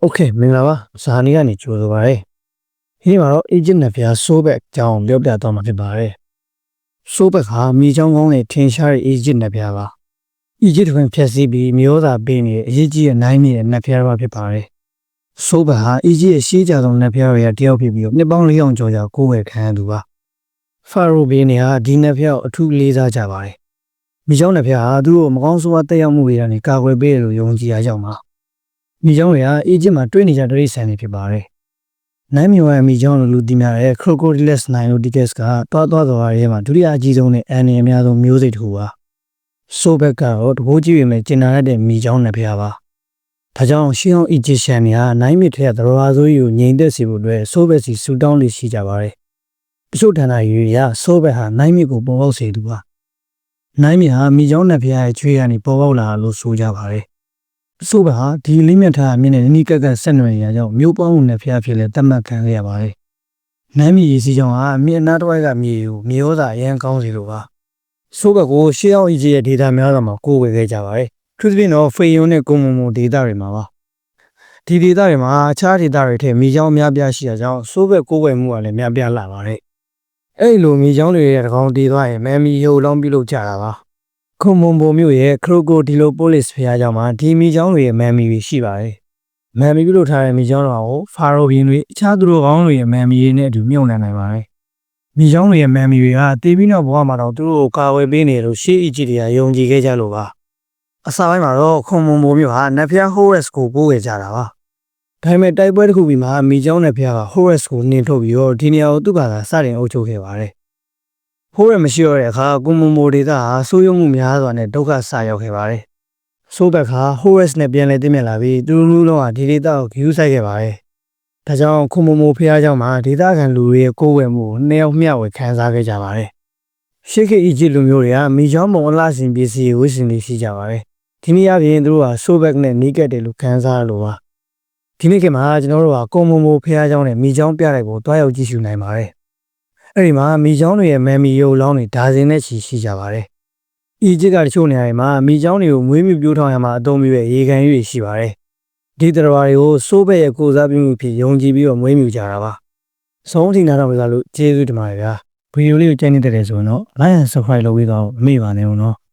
โอเคမင်္ဂလာပါဇာနီကနေကြိုဆိုပါရစေဒီနေ့မှာတော့ agent နဲ့ဖျားဆိုးဘက်အကြောင်းပြောပြသွားမှာဖြစ်ပါတယ်ဆိုးဘက်ဟာမိချောင်းကောင်းနဲ့ထင်ရှားတဲ့ agent နဲ့ဖျားပါ agent တွင်ဖြည့်ဆည်းပြီးမျိုးသာပေးနေတဲ့အရေးကြီးတဲ့နိုင်နေတဲ့နဲ့ဖျားပါဖြစ်ပါတယ်ဆိုးဘက်ဟာ agent ရဲ့ရှေးကြဆုံးနဲ့ဖျားတွေကတယောက်ဖြစ်ပြီးတော့နှစ်ပေါင်း၄000ကျော်ကြာကိုယ်ဝယ်ခံရသူပါဖာရိုဘီနေဟာဒီနဲ့ဖျားကိုအထူးလေးစားကြပါတယ်မိချောင်းနဲ့ဖျားဟာသူ့ကိုမကောင်းဆိုးဝါးတက်ရောက်မှုတွေကနေကာကွယ်ပေးတယ်လို့ယုံကြည်ရကြောင်းပါ မိချောင်းတွေကအေဂျစ်မှာတွေ့နေကြတဲ့ဆန်တွေဖြစ်ပါတယ်။နိုင်မြေဝဲမိချောင်းလို့လူသိများတဲ့ Crocodilus niloticus ကတွားတွားသွားရဲမှာဒုတိယအကြီးဆုံးနဲ့အန်နေအများဆုံးမျိုးစိတ်တစ်ခုပါ။ဆိုဘက်ကတော့တကိုးကြည့်ပေမဲ့ကျင်နာရတဲ့မိချောင်းနဲ့ဖျားပါ။ဒါကြောင့်ရှင်းအောင် Egyptian တွေကနိုင်မြစ်ထက်သရဝါဆိုးကြီးကိုငြိမ်သက်စေဖို့အတွက်ဆိုဘက်စီဆူတောင်းလေးရှိကြပါတယ်။တချို့ဌာနယူရဆိုဘက်ဟာနိုင်မြစ်ကိုပေါ်ပေါက်စေသူပါ။နိုင်မြစ်ဟာမိချောင်းနဲ့ဖျားရဲ့ချွေးကနေပေါ်ပေါက်လာလို့ဆိုကြပါတယ်။ ဆိုပါဟာဒီလေးမြတ်ထားအမြင့်နဲ့နီးကပ်ကပ်ဆက်နွယ်နေရကြောင်းမြို့ပေါင်းနဲ့ဖျားဖြစ်လဲတတ်မှတ်ခံခဲ့ရပါတယ်။နမ်းမြေရေးစီကြောင်းဟာမြေအနားတစ်ဝိုက်ကမြေကိုမြေဩဇာအရန်ကောင်းစီလိုပါ။ဆိုဘက်ကိုရှေးအောင်အကြီးရဲ့ဒေတာများစွာမှာကိုးဝယ်ခဲ့ကြပါတယ်။သူသဖြင့်တော့ဖေယွန်နဲ့ကုံမုံမုံဒေတာတွေမှာပါ။ဒီဒေတာတွေမှာအခြားဒေတာတွေထက်မြေချောင်းအများပြားရှိရကြောင်းဆိုဘက်ကိုးဝယ်မှုကလည်းများပြားလာပါတယ်။အဲ့လိုမြေချောင်းတွေရဲ့တကောင်တည်သွားရင်မမ်မီရုပ်လောင်းပြုလုပ်ကြတာပါ။ ခုံမုံပုံမြို့ရဲ့ခရိုကိုဒီလိုပိုလစ်ဖျားကြောင်မှာဒီမီချောင်းတွေရဲ့မမ်မီတွေရှိပါတယ်။မမ်မီပြုလုပ်ထားတဲ့မီချောင်းတော်ကိုဖာရိုဘီတွေအခြားသူတို့ကောင်းတွေရဲ့မမ်မီတွေနဲ့အတူမြုပ်နှံနိုင်ပါတယ်။မီချောင်းတွေရဲ့မမ်မီတွေကတေးပြီးနောက်ဘဝမှာတော့သူတို့ကိုကာဝယ်ပေးနေလို့ရှေးအီဂျစ်တွေကယုံကြည်ခဲ့ကြလို့ပါ။အစပိုင်းမှာတော့ခုံမုံပုံမြို့ဟာနတ်ဖျားဟိုရက်စ်ကိုပို့ခဲ့ကြတာပါ။ဒါပေမဲ့တိုက်ပွဲတစ်ခုပြီးမှမီချောင်းနဲ့ဖျားကဟိုရက်စ်ကိုနှင်ထုတ်ပြီးတော့ဒီနေရာကိုသူ့ဘာသာစတင်အုပ်ချုပ်ခဲ့ပါတယ်။ ဖိုးရမရှိတော့တဲ့အခါကွန်မွန်မိုဒေတာဟာဆိုးရုံမှုများစွာနဲ့ဒုက္ခဆရောက်ခဲ့ပါတယ်။ဆိုးဘက်ခါဟိုရက်စ်နဲ့ပြန်လည်တည်မြဲလာပြီးသူတို့လူလုံးဟာဒီဒေတာကိုဂယူးဆိုင်ခဲ့ပါတယ်။ဒါကြောင့်ကွန်မွန်မိုဖះเจ้าမှာဒေတာခံလူတွေရဲ့ကိုယ်ဝယ်မှုကိုနှစ်ယောက်မျှဝေခံစားခဲ့ကြပါတယ်။ရှေးခေတ်အီဂျစ်လူမျိုးတွေကမိချောင်းမုံအလားစင်ပစ္စည်းဝစ်စင်တွေရှိကြပါတယ်။ဒီနည်းအားဖြင့်သူတို့ဟာဆိုးဘက်နဲ့နီးကပ်တယ်လို့ခံစားရလို့ပါ။ဒီနေ့ခေတ်မှာကျွန်တော်တို့ဟာကွန်မွန်မိုဖះเจ้าနဲ့မိချောင်းပြတဲ့ကိုတွားရောက်ကြည့်ရှုနိုင်ပါတယ်။ အဲ့ဒီမှာမိချောင်းတွေရဲ့မမ်မီရုပ်လောင်းတွေဒါဇင်နဲ့ချီရှိကြပါတယ်။အီဂျစ်ကတချို့နေရာတွေမှာမိချောင်းတွေကိုမွေးမြူပြိုးထောင်ရမှာအသုံးပြုတဲ့ရေကန်ရွေးရှိပါတယ်။ဒီတရားတွေကိုစိုးဘက်ရဲ့ကိုစားပြုမှုဖြစ်ယုံကြည်ပြီးတော့မွေးမြူကြတာပါ။ဆုံးထိနာတော့ပြသလို့ကျေးဇူးတင်ပါတယ်ဗျာ။ဗီဒီယိုလေးကိုကြိုက်နေတဲ့တယ်ဆိုရင်တော့ like and subscribe လုပ်ပြီးတော့မမေ့ပါနဲ့ဦးနော်။